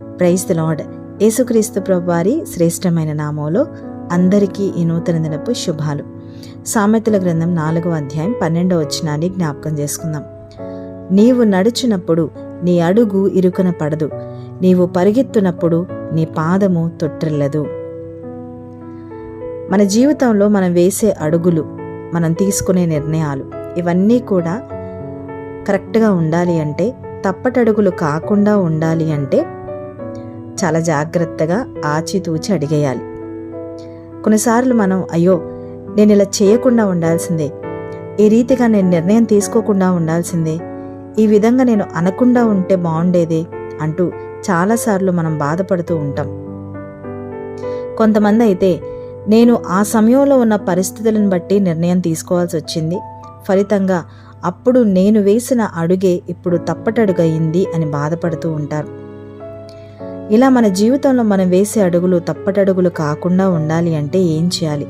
Praise the lord యేసుక్రీస్తు ప్రభువారి శ్రేష్టమైన నామంలో అందరికీ ఈ నూతన దినపు శుభాలు. సామెతల గ్రంథం నాలుగవ అధ్యాయం పన్నెండవ వచనాన్ని జ్ఞాపకం చేసుకుందాం. నీవు నడుచునప్పుడు నీ అడుగు ఇరుకన పడదు. నీవు పరిగెత్తునప్పుడు నీ పాదము తొట్టిల్లదు. మన జీవితంలో మనం వేసే అడుగులు మనం తీసుకునే నిర్ణయాలు ఇవన్నీ కూడా కరెక్ట్గా ఉండాలి అంటే తప్పటడుగులు కాకుండా ఉండాలి అంటే చాలా జాగ్రత్తగా ఆచితూచి అడిగేయాలి. కొన్నిసార్లు మనం అయ్యో నేను ఇలా చేయకుండా ఉండాల్సిందే. ఈ రీతిగా నేను నిర్ణయం తీసుకోకుండా ఉండాల్సిందే. ఈ విధంగా నేను అనకుండా ఉంటే బాగుండేదే అంటూ చాలాసార్లు మనం బాధపడుతూ ఉంటాం. కొంతమంది అయితే నేను ఆ సమయంలో ఉన్న పరిస్థితులను బట్టి నిర్ణయం తీసుకోవాల్సి వచ్చింది. ఫలితంగా అప్పుడు నేను వేసిన అడుగే ఇప్పుడు తప్పటడుగయింది అని బాధపడుతూ ఉంటారు. ఇలా మన జీవితంలో మనం వేసే అడుగులు తప్పటడుగులు కాకుండా ఉండాలి అంటే ఏం చేయాలి?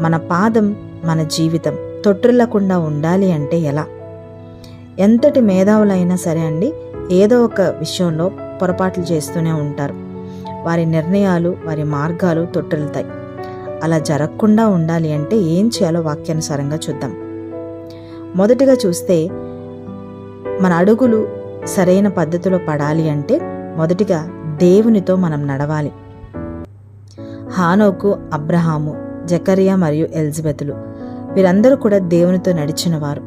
మన పాదం మన జీవితం తొట్టిల్లకుండా ఉండాలి అంటే ఎలా? ఎంతటి మేధావులైనా సరే అండి ఏదో ఒక విషయంలో పొరపాట్లు చేస్తూనే ఉంటారు. వారి నిర్ణయాలు వారి మార్గాలు తొట్టిల్తాయి అలా జరగకుండా ఉండాలి అంటే ఏం చేయాలో వాక్యానుసారంగా చూద్దాం. మొదటిగా చూస్తే మన అడుగులు సరైన పద్ధతిలో పడాలి అంటే మొదటిగా దేవునితో మనం నడవాలి. హానోకు అబ్రహాము జకరియా మరియు ఎలిజబెతులు వీరందరూ కూడా దేవునితో నడిచినవారు.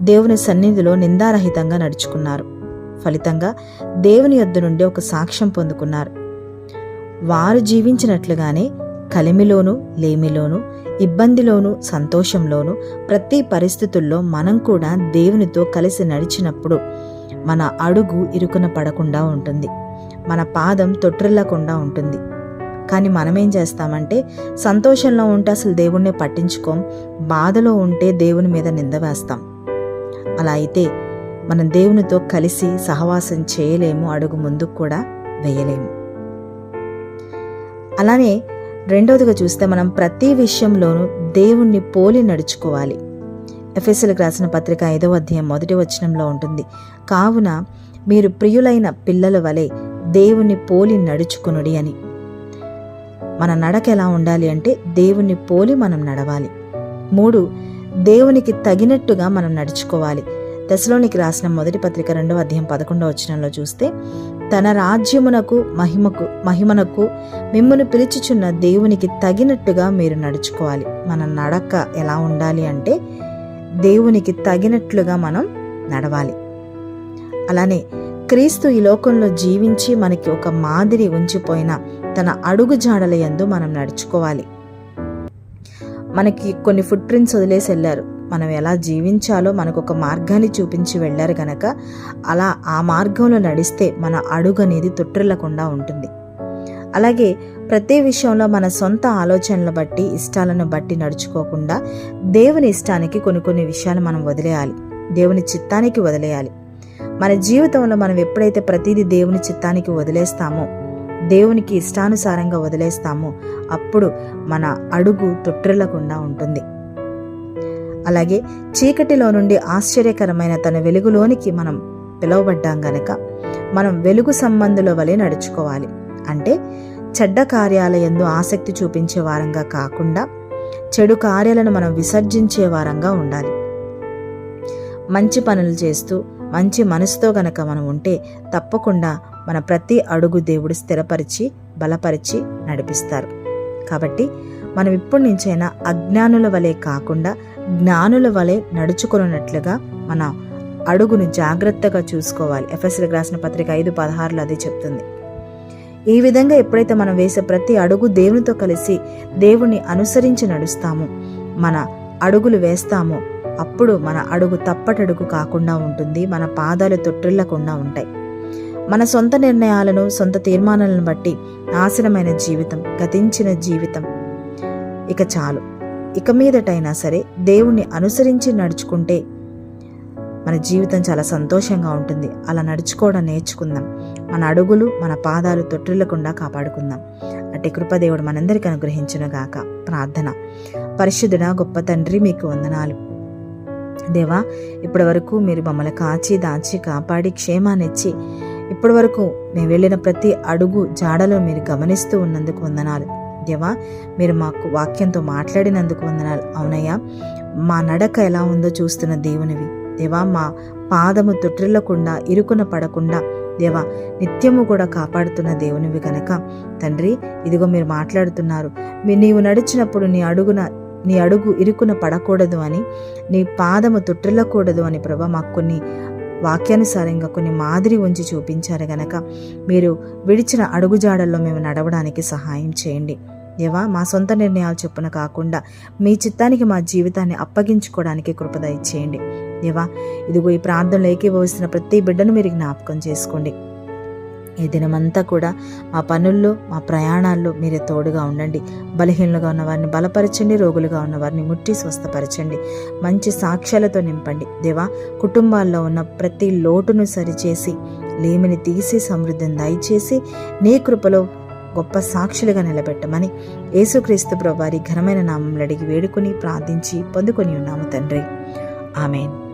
దేవుని సన్నిధిలో నిందారహితంగా నడుచుకున్నారు. ఫలితంగా దేవుని యొద్ద నుండి ఒక సాక్ష్యం పొందుకున్నారు. వారు జీవించినట్లుగానే కలిమిలోను లేమిలోను ఇబ్బందిలోను సంతోషంలోను ప్రతి పరిస్థితుల్లో మనం కూడా దేవునితో కలిసి నడిచినప్పుడు మన అడుగు ఇరుకున పడకుండా ఉంటుంది. మన పాదం తొట్టిల్లకుండా ఉంటుంది. కానీ మనమేం చేస్తామంటే సంతోషంలో ఉంటే అసలు దేవుణ్ణి పట్టించుకోం బాధలో ఉంటే దేవుని మీద నింద వేస్తాం. అలా అయితే మనం దేవునితో కలిసి సహవాసం చేయలేము అడుగు ముందుకు కూడా వేయలేము. అలానే రెండవదిగా చూస్తే మనం ప్రతి విషయంలోనూ దేవుణ్ణి పోలి నడుచుకోవాలి. ఎఫ్ఎస్ఎల్కి రాసిన పత్రిక ఐదవ అధ్యాయం మొదటి వచనంలో ఉంటుంది కావున మీరు ప్రియులైన పిల్లల వలె దేవుణ్ణి పోలి నడుచుకునుడి అని. మన నడక ఎలా ఉండాలి అంటే దేవుణ్ణి పోలి మనం నడవాలి. మూడు దేవునికి తగినట్టుగా మనం నడుచుకోవాలి. దశలోనికి రాసిన మొదటి పత్రిక రెండవ అధ్యాయం పదకొండవ వచనంలో చూస్తే తన రాజ్యమునకు మహిమకు మహిమనకు మిమ్మల్ని పిలుచుచున్న దేవునికి తగినట్టుగా మీరు నడుచుకోవాలి. మన నడక ఎలా ఉండాలి అంటే దేవునికి తగినట్లుగా మనం నడవాలి. అలానే క్రీస్తు ఈ లోకంలో జీవించి మనకి ఒక మాదిరి ఉంచిపోయిన తన అడుగు జాడల యందు మనం నడుచుకోవాలి. మనకి కొన్ని ఫుట్ ప్రింట్స్ వదిలేసి వెళ్ళారు. మనం ఎలా జీవించాలో మనకు ఒక మార్గాన్ని చూపించి వెళ్ళారు గనక అలా ఆ మార్గంలో నడిస్తే మన అడుగు అనేది తొట్టిల్లకుండా ఉంటుంది. అలాగే ప్రతి విషయంలో మన సొంత ఆలోచనలు బట్టి ఇష్టాలను బట్టి నడుచుకోకుండా దేవుని ఇష్టానికి కొన్ని కొన్ని విషయాలు మనం వదిలేయాలి. దేవుని చిత్తానికి వదిలేయాలి. మన జీవితంలో మనం ఎప్పుడైతే ప్రతిదీ దేవుని చిత్తానికి వదిలేస్తామో దేవునికి ఇష్టానుసారంగా వదిలేస్తామో అప్పుడు మన అడుగు తొట్టిల్లకుండా ఉంటుంది. అలాగే చీకటిలో నుండి ఆశ్చర్యకరమైన తన వెలుగులోనికి మనం పిలువబడ్డాం గనక మనం వెలుగు సంబంధుల వలె నడుచుకోవాలి. అంటే చెడ్డ కార్యాలయందు ఆసక్తి చూపించే వారంగా కాకుండా చెడు కార్యాలను మనం విసర్జించే వారంగా ఉండాలి. మంచి పనులు చేస్తూ మంచి మనసుతో గనక మనం ఉంటే తప్పకుండా మన ప్రతి అడుగు దేవుడు స్థిరపరిచి బలపరిచి నడిపిస్తారు. కాబట్టి మనం ఇప్పటి నుంచైనా అజ్ఞానుల వలె కాకుండా జ్ఞానుల వలె నడుచుకున్నట్లుగా మన అడుగును జాగ్రత్తగా చూసుకోవాలి. ఎఫ్ఎస్ఎల్ రాసిన పత్రిక ఐదు పదహారులో అదే చెప్తుంది. ఈ విధంగా ఎప్పుడైతే మనం వేసే ప్రతి అడుగు దేవునితో కలిసి దేవుణ్ణి అనుసరించి నడుస్తామో మన అడుగులు వేస్తామో అప్పుడు మన అడుగు తప్పటడుగు కాకుండా ఉంటుంది మన పాదాలు తొట్టిల్లకుండా ఉంటాయి. మన సొంత నిర్ణయాలను సొంత తీర్మానాలను బట్టి నాశనమైన జీవితం గతించిన జీవితం ఇక చాలు. ఇక మీదటైనా సరే దేవుణ్ణి అనుసరించి నడుచుకుంటే మన జీవితం చాలా సంతోషంగా ఉంటుంది. అలా నడుచుకోవడం నేర్చుకుందాం. మన అడుగులు మన పాదాలు తొట్టిల్లకుండా కాపాడుకుందాం. అట్టి కృపదేవుడు మనందరికీ అనుగ్రహించునుగాక. ప్రార్థన. పరిశుద్ధుడా గొప్ప తండ్రి మీకు వందనాలు. దేవా ఇప్పటి వరకు మీరు మమ్మల్ని కాచి దాచి కాపాడి క్షేమాన్నిచ్చి ఇప్పటి వరకు మేము వెళ్ళిన ప్రతి అడుగు జాడలో మీరు గమనిస్తూ ఉన్నందుకు వందనాలు. దేవా మీరు మాకు వాక్యంతో మాట్లాడినందుకు వందనాలు. అవునయ్యా మా నడక ఎలా ఉందో చూస్తున్న దేవునివి. దేవా మా పాదము తొట్టిల్లకుండా ఇరుకున పడకుండా దేవా నిత్యము కూడా కాపాడుతున్న దేవునివి కనుక తండ్రి ఇదిగో మీరు మాట్లాడుతున్నారు. మీ నీవు నడిచినప్పుడు నీ అడుగున నీ అడుగు ఇరుకున పడకూడదు అని నీ పాదము తొట్టిల్లకూడదు అని ప్రభా మాకు కొన్ని వాక్యానుసారంగా కొన్ని మాదిరి ఉంచి చూపించారు గనక. మీరు విడిచిన అడుగుజాడల్లో మేము నడవడానికి సహాయం చేయండి. దేవా మా సొంత నిర్ణయాలు చొప్పున కాకుండా మీ చిత్తానికి మా జీవితాన్ని అప్పగించుకోవడానికి కృపద ఇచ్చేయండి దేవా ఇదిగో ఈ ప్రాంతంలో ఏకీభవిస్తున్న ప్రతి బిడ్డను మీరు జ్ఞాపకం చేసుకోండి. ఈ దినమంతా కూడా మా పనుల్లో మా ప్రయాణాల్లో మీరే తోడుగా ఉండండి. బలహీనలుగా ఉన్న వారిని బలపరచండి రోగులుగా ఉన్న వారిని ముట్టి స్వస్థపరచండి. మంచి సాక్ష్యాలతో నింపండి. దేవా కుటుంబాల్లో ఉన్న ప్రతి లోటును సరిచేసి లేమిని తీసి సమృద్ధిని దయచేసి నీ కృపలో గొప్ప సాక్షులుగా నిలబెట్టమని యేసుక్రీస్తు ప్రభారి ఘనమైన నామంలో అడిగి వేడుకొని ప్రార్థించి పొందుకొని ఉన్నాము తండ్రి. ఆమెన్.